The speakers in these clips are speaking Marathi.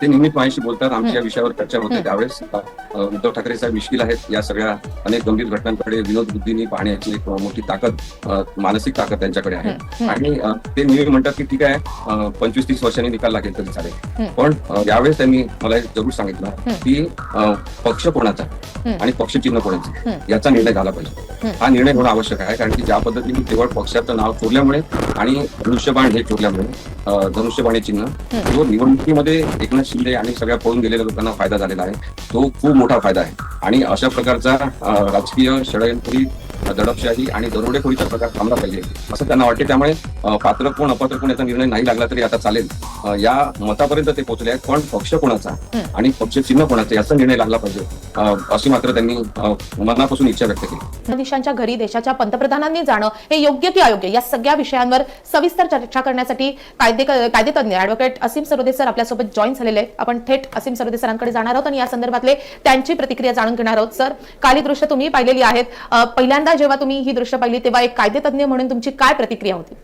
ते नेहमी माझ्याशी बोलतात आमच्या या विषयावर चर्चा होते त्यावेळेस उद्धव ठाकरे साहेब मिश्किल आहेत या सगळ्या अनेक गंभीर घटनांकडे विनोद बुद्धीने पाहण्याची एक मोठी ताकद मानसिक ताकद त्यांच्याकडे आहे. आणि ते नेहमी म्हणतात की ठीक आहे पंचवीस तीस वर्षांनी निकाल लागेल तरी चालेल. पण यावेळेस त्यांनी मला जरूर सांगितलं. की पक्ष कोणाचा. आणि पक्षचिन्ह कोणाचं हम्म. याचा निर्णय झाला पाहिजे. हा निर्णय होणं आवश्यक आहे कारण की ज्या पद्धतीने केवळ पक्षाचं नाव चोरल्यामुळे आणि धनुष्यबाण हे चोरल्यामुळे धनुष्यबाण चिन्ह. जो निवडणुकीमध्ये एकनाथ शिंदे आणि सगळ्या पळून गेलेल्या लोकांना फायदा झालेला आहे. तो खूप मोठा फायदा आहे. आणि अशा प्रकारचा राजकीय षडयंत्री दडपशाही आणि दरोडेखोरीचा प्रकार थांबला पाहिजे असं त्यांना वाटते. त्यामुळे पात्र कोण अपात्र कोण याचा निर्णय नाही लागला तरी आता चालेल. या मतापर्यंत ते पोहोचले आहेत पण पक्ष कोणाचा. आणि पक्ष चिन्ह कोणाचं याचा निर्णय लागला पाहिजे. अशी मात्र त्यांनी मनापासून इच्छा व्यक्त केली. न्यायाधीशांच्या घरी देशाच्या पंतप्रधानांनी जाणं हे योग्य की अयोग्य? या सगळ्या विषयांवर सविस्तर चर्चा करण्यासाठी कायदे कायदेतज्ञ ऍडव्होकेट असीम सरोदे सर आपल्यासोबत जॉईन झालेले आहेत. आपण थेट असीम सरोदे सरांकडे जाणार आहोत आणि या संदर्भातले त्यांची प्रतिक्रिया जाणून घेणार आहोत. सर काली दृश्य तुम्ही पाहिलेली आहेत. अ, पहिल्यांदा जेव्हा तुम्ही ही दृश्य पाहिली तेव्हा एक कायदेतज्ञ म्हणून तुमची काय प्रतिक्रिया होती?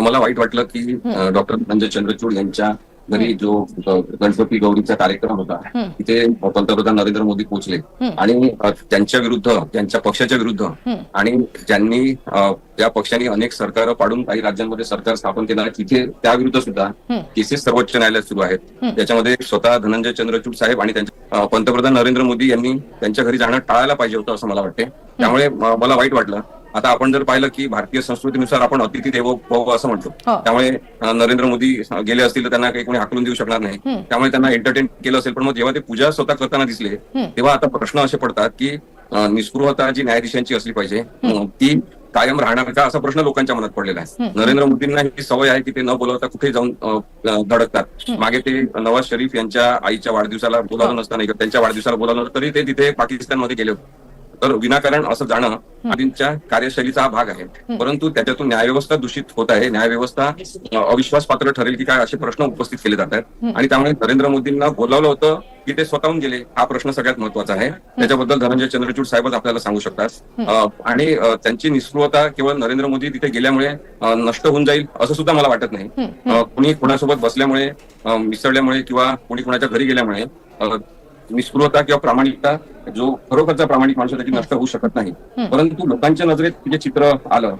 मला वाईट वाटलं की डॉक्टर धनंजय चंद्रचूड यांच्या घरी जो गणपती गौरीचा कार्यक्रम होता. तिथे पंतप्रधान नरेंद्र मोदी पोहोचले. आणि त्यांच्या विरुद्ध त्यांच्या पक्षाच्या विरुद्ध. आणि ज्यांनी त्या पक्षांनी अनेक सरकार पाडून काही राज्यांमध्ये सरकार स्थापन केलं आहे तिथे त्या विरुद्ध सुद्धा. केसेस सर्वोच्च न्यायालयात सुरू आहेत. त्याच्यामध्ये स्वतः धनंजय चंद्रचूड साहेब आणि त्यांच्या पंतप्रधान नरेंद्र मोदी यांनी त्यांच्या घरी जाणं टाळायला पाहिजे होतं असं मला वाटते त्यामुळे मला वाईट वाटलं आता आपण जर पाहिलं की भारतीय संस्कृतीनुसार आपण अतिथी देवो भव असं म्हणतो. हो. त्यामुळे नरेंद्र मोदी गेले असतील तर त्यांना काही कोणी हाकलून देऊ शकणार नाही. त्यामुळे त्यांना एंटरटेन केलं असेल. पण मग जेव्हा ते पूजा स्वतः करताना दिसले. तेव्हा आता प्रश्न असे पडतात की निस्पृहता जी न्यायाधीशांची असली पाहिजे ती कायम राहणार का असा प्रश्न लोकांच्या मनात पडलेला आहे. नरेंद्र मोदींना ही सवय आहे की ते न बोलवता कुठे जाऊन धडकतात. मागे ते नवाज शरीफ यांच्या आईच्या वाढदिवसाला बोलावलं नसताना किंवा त्यांच्या वाढदिवसाला बोलावलं तरी ते तिथे पाकिस्तानमध्ये गेले होते. तर विनाकारण असं जाणं आधींच्या कार्यशैलीचा हा भाग आहे. परंतु त्याच्यातून न्यायव्यवस्था दूषित होत आहे. न्यायव्यवस्था अविश्वास पात्र ठरेल की काय असे प्रश्न उपस्थित केले जात आहेत. आणि त्यामुळे नरेंद्र मोदींना बोलावलं होतं की ते स्वतःहून गेले. हा प्रश्न सगळ्यात महत्त्वाचा आहे. त्याच्याबद्दल धनंजय चंद्रचूड साहेबच आपल्याला सांगू शकतात. आणि त्यांची निष्क्रियता केवळ नरेंद्र मोदी तिथे गेल्यामुळे नष्ट होऊन जाईल असं सुद्धा मला वाटत नाही. कुणी कुणासोबत बसल्यामुळे मिसळल्यामुळे किंवा कुणी कुणाच्या घरी गेल्यामुळे निष्क्रियता किंवा प्रामाणिकता जो खरोखरचा प्रामाणिक माणूस त्याची नष्ट होऊ शकत नाही. परंतु लोकांच्या नजरेत जे चित्र आलं.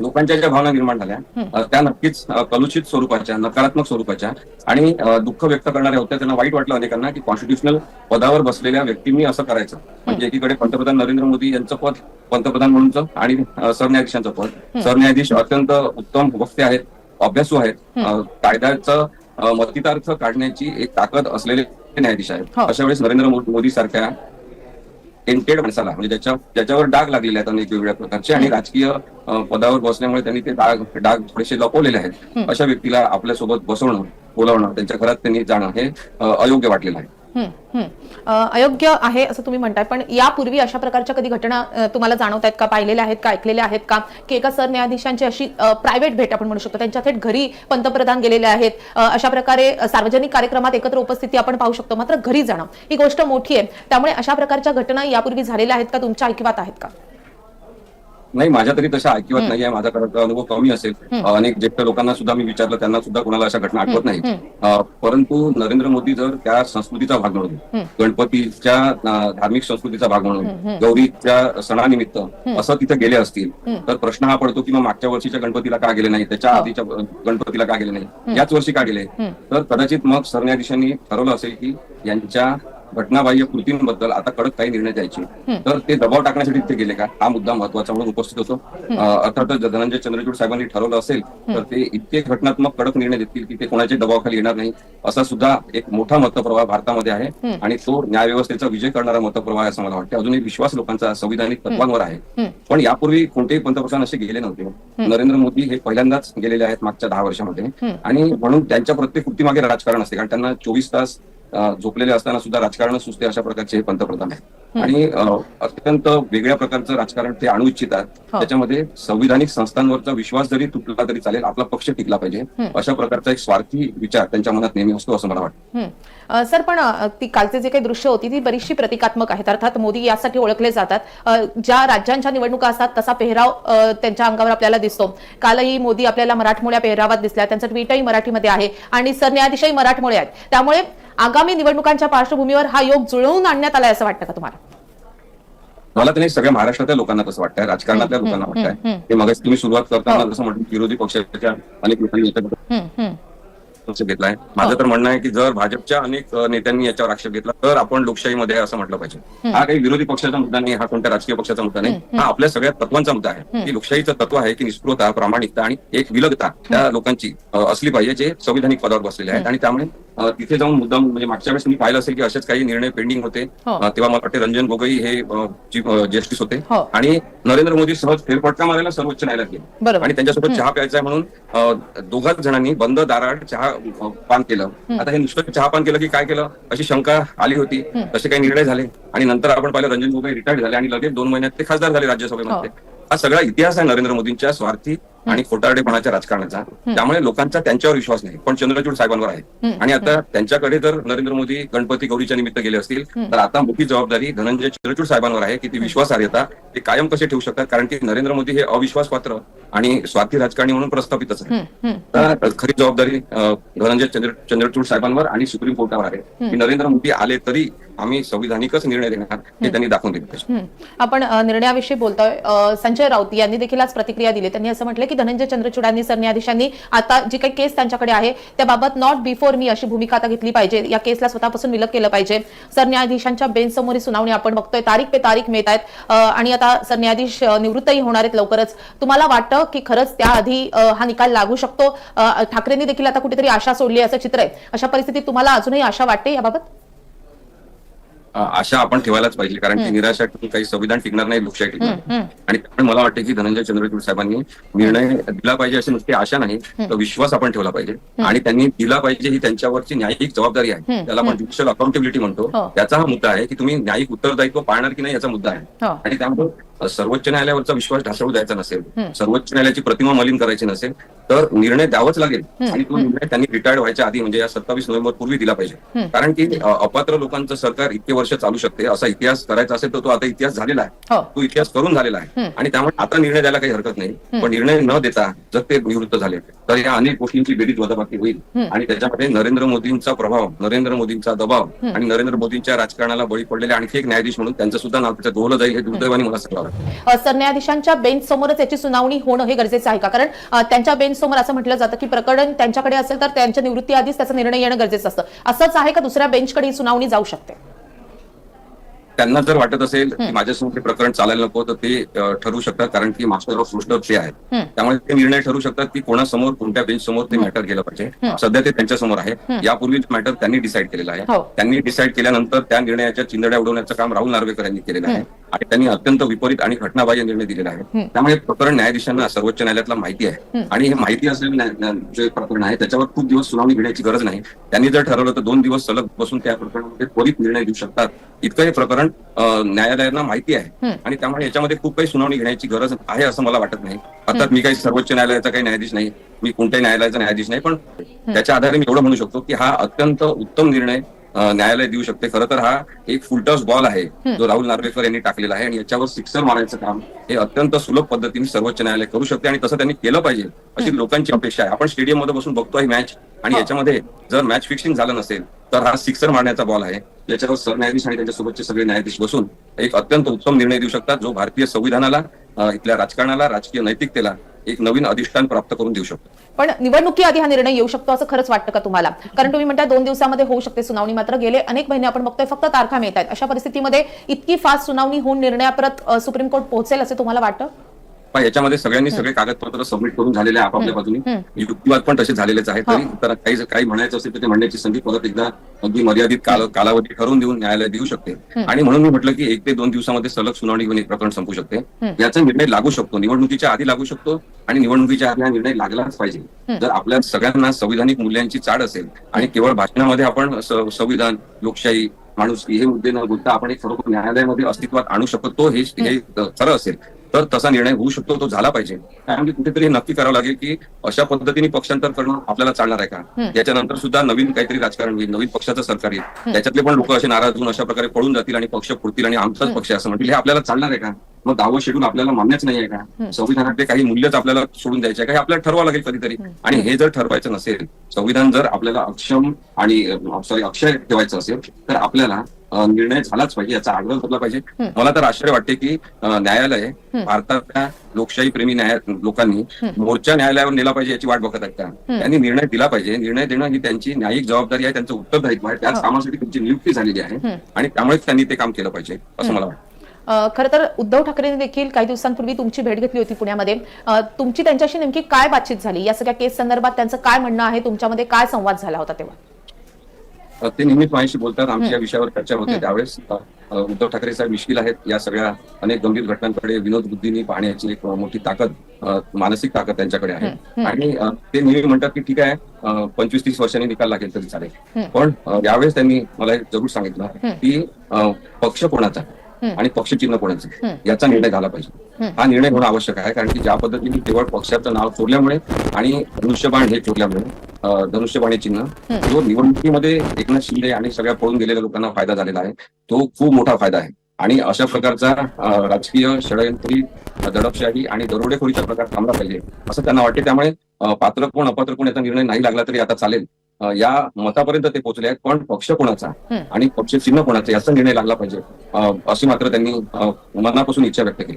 लोकांच्या ज्या भावना निर्माण झाल्या त्या नक्कीच कलुषित स्वरूपाच्या नकारात्मक स्वरूपाच्या आणि दुःख व्यक्त करणाऱ्या होत्या. त्यांना वाईट वाटलं अनेकांना की कॉन्स्टिट्युशनल पदावर बसलेल्या व्यक्तींनी असं करायचं. म्हणजे एकीकडे पंतप्रधान नरेंद्र मोदी यांचं पद पंतप्रधान म्हणूनचं आणि सरन्यायाधीशांचं पद. सरन्यायाधीश अत्यंत उत्तम वक्ते आहेत अभ्यासू आहेत. कायद्याचं मतितार्थ काढण्याची एक ताकद असलेले न्यायाधीश आहेत. हो. अशा वेळेस नरेंद्र मोदी सारख्या टेंटेड माणसाला म्हणजे ज्याच्या ज्याच्यावर डाग लागलेले आहेत अनेक वेगवेगळ्या प्रकारचे आणि राजकीय पदावर बसल्यामुळे त्यांनी ते डाग डाग थोडेसे लपवलेले आहेत. अशा व्यक्तीला आपल्यासोबत बसवणं बोलावणं त्यांच्या घरात त्यांनी जाणं हे अयोग्य वाटलेलं आहे. अयोग्य आहे असं तुम्ही म्हणताय पण यापूर्वी अशा प्रकारच्या कधी घटना तुम्हाला जाणवत आहेत का पाहिलेल्या आहेत का ऐकलेल्या आहेत का की एका सरन्यायाधीशांची अशी प्रायव्हेट भेट आपण म्हणू शकतो त्यांच्या थेट घरी पंतप्रधान गेलेले आहेत अशा प्रकारे सार्वजनिक कार्यक्रमात एकत्र उपस्थिती आपण पाहू शकतो मात्र घरी जाणं ही गोष्ट मोठी आहे. त्यामुळे अशा प्रकारच्या घटना यापूर्वी झालेल्या आहेत का तुमच्या ऐकिवात आहेत का? नाही माझ्या तरी तशा ऐकिवत नाही आहे माझा अनुभव कमी असेल. अनेक ज्येष्ठ लोकांना सुद्धा मी विचारलं त्यांना सुद्धा कोणाला अशा घटना आठवत नाही परंतु नरेंद्र मोदी जर त्या संस्कृतीचा भाग म्हणून गणपतीच्या धार्मिक संस्कृतीचा भाग म्हणून गौरीच्या सणानिमित्त असं तिथे गेले असतील तर प्रश्न हा पडतो की मग मागच्या वर्षीच्या गणपतीला का गेले नाही त्याच्या आधीच्या अ, गणपतीला का गेले नाही याच वर्षी का गेले? तर कदाचित मग सरन्यायाधीशांनी ठरवलं असेल की यांच्या घटनाबाह्य कृतींबद्दल आता कडक काही निर्णय द्यायचे. तर ते दबाव टाकण्यासाठी ते गेले का? हा मुद्दा महत्त्वाचा म्हणून उपस्थित होतो. अर्थातच धनंजय चंद्रचूड साहेबांनी ठरवलं असेल तर ते इतके घटनात्मक कडक निर्णय देतील की ते कोणाच्या दबावाखाली येणार नाही. असा सुद्धा एक मोठा मतप्रवाह भारतामध्ये आहे आणि तो न्यायव्यवस्थेचा विजय करणारा मतप्रवाह असं मला वाटतं. अजूनही विश्वास लोकांचा संविधानिक तत्वांवर आहे. पण यापूर्वी कोणतेही पंतप्रधान असे गेले नव्हते. नरेंद्र मोदी हे पहिल्यांदाच गेलेले आहेत मागच्या दहा वर्षामध्ये. आणि म्हणून त्यांच्या प्रत्येक कृतीमागे राजकारण असते. कारण त्यांना चोवीस तास झोपलेले असताना सुद्धा राजकारण सुचते अशा प्रकारचे हे पंतप्रधान आहेत. आणि अत्यंत वेगळ्या प्रकारचं राजकारण ते आणू इच्छितात. हो. त्याच्यामध्ये संविधानिक संस्थांवरचा विश्वास जरी तुटला तरी चालेल आपला पक्ष टिकला पाहिजे. अशा प्रकारचा एक स्वार्थी विचार त्यांच्या मनात नेहमी असतो असं मला वाटतं. सर पण ती कालचे जे काही दृश्य होती ती बरीचशी प्रतिकात्मक आहेत. अर्थात मोदी यासाठी ओळखले जातात. ज्या राज्यांच्या निवडणुका असतात तसा पेहराव त्यांच्या अंगावर आपल्याला दिसतो. कालही मोदी आपल्याला मराठमोळ्या पेहरावात दिसल्या. त्यांचा ट्विटही मराठीमध्ये आहे. आणि सरन्यायाधीशही मराठमोळे आहेत. त्यामुळे आगामी निवडणुकांच्या पार्श्वभूमीवर हा योग जुळवून आणण्यात आलाय असं वाटतं का तुम्हाला? मला तर सगळ्या महाराष्ट्रातल्या लोकांना तसं वाटतंय. राजकारणातल्या लोकांना वाटतंय. ते मग तुम्ही सुरुवात करताना जसं म्हटलं विरोधी पक्षाच्या अनेक लोकांनी याच्याबद्दल हं, हं. आक्षेप घेतलाय. माझं तर म्हणणं आहे की जर भाजपच्या अनेक नेत्यांनी याच्यावर आक्षेप घेतला तर आपण लोकशाहीमध्ये असं म्हटलं पाहिजे. हा काही विरोधी पक्षाचा मुद्दा नाही हा कोणत्या राजकीय पक्षाचा मुद्दा नाही. हा आपल्या सगळ्या तत्वांचा मुद्दा आहे. की लोकशाहीचं तत्व आहे की निष्पृहता प्रामाणिकता आणि एक विलगता त्या लोकांची असली पाहिजे जे संविधानिक पदावर बसलेले आहेत. आणि त्यामुळे तिथे जाऊन मुद्दाम म्हणजे मागच्या वेळेस मी पाहिलं असेल की असेच काही निर्णय पेंडिंग होते. हो. तेव्हा मला वाटते रंजन गोगोई हे जस्टिस होते. हो. आणि नरेंद्र मोदी सहज फेरफटका मारायला सर्वोच्च न्यायालयात गेले. आणि त्यांच्यासोबत चहा प्यायचा म्हणून दोघाच जणांनी बंद दारात चहा पान केलं. आता हे नुसतं चहा पान केलं की काय केलं? अशी शंका आली होती. तसे काही निर्णय झाले. आणि नंतर आपण पाहिलं रंजन गोगोई रिटायर्ड झाले आणि लगेच दोन महिन्यात ते खासदार झाले राज्यसभेमध्ये. हा सगळा इतिहास आहे नरेंद्र मोदींच्या स्वार्थी आणि खोटारडेपणाच्या राजकारणाचा. त्यामुळे लोकांचा त्यांच्यावर विश्वास नाही. पण चंद्रचूड साहेबांवर आहे. आणि आता त्यांच्याकडे जर नरेंद्र मोदी गणपती गौरीच्या निमित्त गेले असतील तर आता मोठी जबाबदारी धनंजय चंद्रचूड साहेबांवर आहे की ती विश्वासार्हता ते कायम कसे ठेवू शकतात? कारण की नरेंद्र मोदी हे अविश्वास पात्र आणि स्वार्थी राजकारणी म्हणून प्रस्थापितच आहे. तर खरी जबाबदारी धनंजय चंद्र चंद्रचूड साहेबांवर आणि सुप्रीम कोर्टावर आहे. की नरेंद्र मोदी आले तरी आम्ही संविधानिकच निर्णय देणार हे त्यांनी दाखवून दिले. आपण निर्णयाविषयी बोलतोय. संजय राऊत यांनी देखील आज प्रतिक्रिया दिली. त्यांनी असं म्हटलं की धनंजय चंद्रचूडांनी सरन्यायाधीशांनी आता जी काही केस त्यांच्याकडे आहे त्याबाबत नॉट बिफोर मी अशी भूमिका आता घेतली पाहिजे. या केसला स्वतःपासून विलग केलं पाहिजे. सरन्यायाधीशांच्या बेंचसमोर ही सुनावणी आपण बघतोय. तारीख पे तारीख मिळत आहेत. आणि आता सरन्यायाधीश निवृत्तही होणार आहेत लवकरच. तुम्हाला वाटतं की खरंच त्याआधी हा निकाल लागू शकतो? ठाकरेंनी देखील आता कुठेतरी आशा सोडली असं चित्र आहे. अशा परिस्थितीत तुम्हाला अजूनही आशा वाटते याबाबत? आशा आपण ठेवायलाच पाहिजे कारण की निराशा ठेवून काही संविधान टिकणार नाही लोकशाही टिकणार नाही. आणि त्यामुळे मला वाटतं की धनंजय चंद्रचूड साहेबांनी निर्णय दिला पाहिजे अशी नुसती आशा नाही तर विश्वास आपण ठेवला पाहिजे. आणि त्यांनी दिला पाहिजे ही त्यांच्यावरची न्यायिक जबाबदारी आहे. त्याला आपण ज्युडिशियल अकाउंटेबिलिटी म्हणतो. हो. त्याचा हा मुद्दा आहे की तुम्ही न्यायिक उत्तरदायित्व पाळणार की नाही याचा मुद्दा आहे. हो. आणि त्यामुळे सर्वोच्च न्यायालयावरचा विश्वास ढासळू द्यायचा नसेल सर्वोच्च न्यायालयाची प्रतिमा मलिन करायची नसेल तर निर्णय द्यावाच लागेल. आणि तो निर्णय त्यांनी रिटायर्ड व्हायच्या आधी म्हणजे या सत्तावीस नोव्हेंबर पूर्वी दिला पाहिजे. कारण की अपात्र लोकांचं सरकार इतके वर्ष चालू शकते असा इतिहास करायचा असेल तर तो आता इतिहास झालेला आहे. हो. तो इतिहास करून झालेला आहे. आणि त्यामुळे आता निर्णय द्यायला काही हरकत नाही. पण निर्णय न देता जर ते निवृत्त झाले तर या अनेक गोष्टींची बेरीज वजाबाकी होईल. आणि त्याच्यामध्ये नरेंद्र मोदींचा प्रभाव नरेंद्र मोदींचा दबाव आणि नरेंद्र मोदींच्या राजकारणाला बळी पडलेले आणखी एक न्यायाधीश म्हणून त्यांचं सुद्धा नाव त्याच्यात गोवलं जाईल हे दुर्दैवाने मला सांगावं सरन्यायाधीशांच्या बेंच समोरच याची सुनावणी होणं हे गरजेचं आहे का? कारण त्यांच्या बेंच समोर असं म्हटलं जातं की प्रकरण त्यांच्याकडे असेल तर त्यांच्या निवृत्ती आधीच त्याचा निर्णय येणं गरजेचं असतं. असंच आहे का दुसऱ्या बेंचकडे ही सुनावणी जाऊ शकते? त्यांना जर वाटत असेल की माझ्यासमोर ते प्रकरण चालायला नको तर ते ठरवू शकतात कारण की मास्टर ऑफ रुस्टर ते आहेत. त्यामुळे ते निर्णय ठरवू शकतात की कोणासमोर कोणत्या बेंच समोर ते मॅटर गेलं पाहिजे. सध्या ते त्यांच्यासमोर आहे यापूर्वी मॅटर त्यांनी डिसाईड केलेलं आहे. हो. त्यांनी डिसाईड केल्यानंतर त्या निर्णयाच्या चिंदड्या उडवण्याचं काम राहुल नार्वेकर यांनी केलेलं आहे. आणि त्यांनी अत्यंत विपरीत आणि घटनाबाह्य निर्णय दिलेला आहे. त्यामुळे प्रकरण न्यायाधीशांना सर्वोच्च न्यायालयातला माहिती आहे. आणि हे माहिती असलेलं जे प्रकरण आहे त्याच्यावर खूप दिवस सुनावणी घेण्याची गरज नाही. त्यांनी जर ठरवलं तर दोन दिवस सलग बसून त्या प्रकरणामध्ये त्वरित निर्णय देऊ शकतात. इतकं हे प्रकरण न्यायालयांना माहिती आहे. आणि त्यामुळे याच्यामध्ये खूप काही सुनावणी घेण्याची गरज आहे असं मला वाटत नाही. अर्थात मी काही सर्वोच्च न्यायालयाचा काही न्यायाधीश नाही मी कोणत्याही न्यायालयाचा न्यायाधीश नाही पण त्याच्या आधारे मी एवढं म्हणू शकतो की हा अत्यंत उत्तम निर्णय न्यायालय देऊ शकते. खरं तर हा एक फुलटॉस बॉल आहे. जो राहुल नार्वेकर यांनी टाकलेला आहे आणि याच्यावर सिक्सर मारायचं काम हे अत्यंत सुलभ पद्धतीने सर्वोच्च न्यायालय करू शकते आणि तसं त्यांनी केलं पाहिजे. अशी लोकांची अपेक्षा आहे. आपण स्टेडियममध्ये बसून बघतोय मॅच आणि याच्यामध्ये जर मॅच फिक्सिंग झालं नसेल तर हा सिक्सर मारण्याचा बॉल आहे. याच्यावर सरन्यायाधीश आणि त्यांच्यासोबतचे सगळे न्यायाधीश बसून एक अत्यंत उत्तम निर्णय देऊ शकतात जो भारतीय संविधानाला इथल्या राजकारणाला राजकीय नैतिकतेला एक नवीन अधिष्ठान प्राप्त करून देऊ शकतो. पण निवडणुकी आधी हा निर्णय येऊ शकतो असं खरंच वाटतं का तुम्हाला? कारण तुम्ही म्हणता दोन दिवसामध्ये होऊ शकते सुनावणी मात्र गेले अनेक महिने आपण बघतोय फक्त तारखा मिळत आहेत अशा परिस्थितीमध्ये इतकी फास्ट सुनावणी होऊन निर्णयापर्यंत सुप्रीम कोर्ट पोहोचेल असं तुम्हाला वाटतं? पण याच्यामध्ये सगळ्यांनी सगळे कागदपत्र सबमिट करून झालेले आहे आपापल्या बाजूने. युक्तिवाद पण तसे झालेलेच आहेत. हा. तरी तर काही काही म्हणायचं असेल तर ते म्हणण्याची संधी परत एकदा अगदी मर्यादित काल कालावधी ठरवून देऊन न्यायालय देऊ शकते. आणि म्हणून मी म्हटलं की एक ते दोन दिवसामध्ये सलग सुनावणी घेऊन हे प्रकरण संपू शकते. याचा निर्णय लागू शकतो. निवडणुकीच्या आधी लागू शकतो आणि निवडणुकीच्या आधी हा निर्णय लागलाच पाहिजे. जर आपल्या सगळ्यांना संविधानिक मूल्यांची चाड असेल आणि केवळ भाषणामध्ये आपण संविधान लोकशाही माणूस हे मुद्दे न बोलता आपण एक खरोखर न्यायालयामध्ये अस्तित्वात आणू शकतो हे हे खरं असेल. तर तसा निर्णय होऊ शकतो तो झाला पाहिजे. कारण की कुठेतरी हे नक्की करावं लागेल की अशा पद्धतीने पक्षांतर करणं आपल्याला चालणार आहे का? याच्यानंतर सुद्धा नवीन काहीतरी राजकारण होईल नवीन पक्षाचं सरकार येईल. त्याच्यातले पण लोक असे नाराज होऊन अशा प्रकारे पळून जातील आणि पक्ष फुटतील आणि आमचाच पक्ष असं म्हणतील. हे आपल्याला चालणार आहे का? मग दहावं शेड्यूल आपल्याला मान्यच नाही आहे का संविधानातले काही मूल्यच आपल्याला सोडून द्यायचे आहे का हे आपल्याला ठरवावं लागेल कधीतरी. आणि हे जर ठरवायचं नसेल संविधान जर आपल्याला अक्षम आणि सॉरी अक्षय ठेवायचं असेल तर आपल्याला निर्णय झालाच पाहिजे याचा आग्रह धरला पाहिजे. मला तर आश्चर्य वाटते की न्यायालय भारतातल्या लोकशाही प्रेमी न्याय लोकांनी मोर्चा न्यायालयावर नेला पाहिजे याची वाट बघत आहेत का? त्यांनी निर्णय दिला पाहिजे. निर्णय देणं ही त्यांची न्यायिक जबाबदारी आहे त्यांचं उत्तरदायित्व आहे. त्याच कामासाठी त्यांची नियुक्ती झालेली आहे. आणि त्यामुळेच त्यांनी ते काम केलं पाहिजे असं मला वाटतं. खरं तर उद्धव ठाकरेंनी देखील काही दिवसांपूर्वी तुमची भेट घेतली होती पुण्यामध्ये. तुमची त्यांच्याशी नेमकी काय बातचीत झाली? या सगळ्या केस संदर्भात त्यांचं काय म्हणणं आहे? तुमच्यामध्ये काय संवाद झाला होता तेव्हा? ते नेहमीच माझ्याशी बोलतात. आमच्या विषयावर चर्चा होते त्यावेळेस. उद्धव ठाकरे साहेब मिश्किल आहेत. या सगळ्या अनेक गंभीर घटनांकडे विनोद बुद्धीने पाहण्याची एक मोठी ताकद मानसिक ताकद त्यांच्याकडे आहे. आणि ते नेहमी म्हणतात की ठीक आहे पंचवीस तीस वर्षांनी निकाल लागेल तरी चालेल. पण यावेळेस त्यांनी मला जरूर सांगितलं की पक्ष कोणाचा? आणि पक्षचिन्ह कोणाचं? याचा निर्णय झाला पाहिजे. हा निर्णय होणं आवश्यक आहे कारण की ज्या पद्धतीने केवळ पक्षाचं नाव चोरल्यामुळे आणि धनुष्यबाण हे चोरल्यामुळे धनुष्यबाण हे चिन्ह जो निवडणुकीमध्ये एकनाथ शिंदे आणि सगळ्या पळून गेलेल्या लोकांना फायदा झालेला आहे तो खूप मोठा फायदा आहे. आणि अशा प्रकारचा राजकीय षडयंत्री दडपशाही आणि दरोडेखोरीचा प्रकार थांबला पाहिजे असं त्यांना वाटते. त्यामुळे पात्र कोण अपात्र कोण याचा निर्णय नाही लागला तरी आता चालेल. या मतापर्यंत ते पोहोचले आहेत. पण पक्ष कोणाचा. आणि पक्ष चिन्ह कोणाचं याचा निर्णय लागला पाहिजे. अशी मात्र त्यांनी मनापासून इच्छा व्यक्त केली.